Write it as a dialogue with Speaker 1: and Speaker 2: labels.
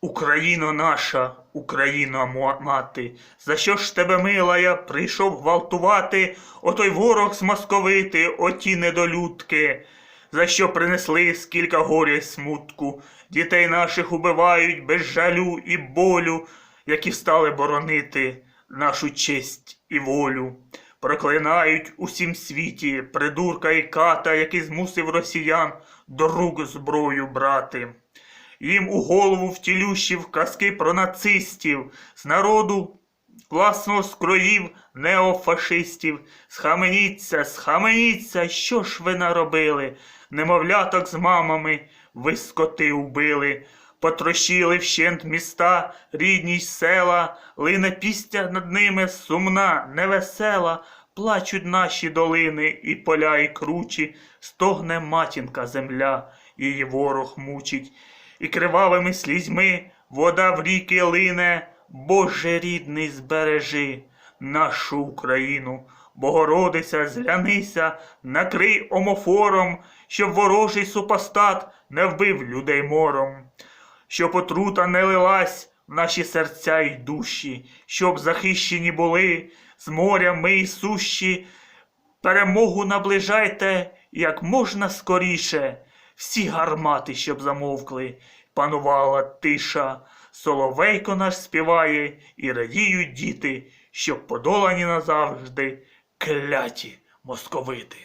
Speaker 1: Україно наша, Україно мо- мати, за що ж тебе милая прийшов гвалтувати отой ворог змосковити, оті недолюдки, за що принесли скільки горя й смутку, дітей наших убивають без жалю і болю, які встали боронити нашу честь і волю. Проклинають усім світі придурка і ката, який змусив росіян до рук зброю брати. Їм у голову втілющив казки про нацистів, з народу власного скроїв неофашистів. Схаменіться, схаменіться, що ж ви наробили? Немовляток з мамами ви скоти убили, потрощили вщент міста, рідні й села, лине пістя над ними сумна, невесела. Плачуть наші долини і поля, і кручі, стогне матінка земля, її ворог мучить і кривавими слізьми вода в ріки лине, Боже рідний, збережи нашу Україну, Богородиця, зглянися, накрий омофором, щоб ворожий супостат не вбив людей мором, щоб отрута не лилась в наші серця й душі, щоб захищені були з моря ми й сущі, Перемогу наближайте як можна скоріше. Всі гармати, щоб замовкли, панувала тиша. Соловейко наш співає і радіють діти, щоб подолані назавжди кляті московити.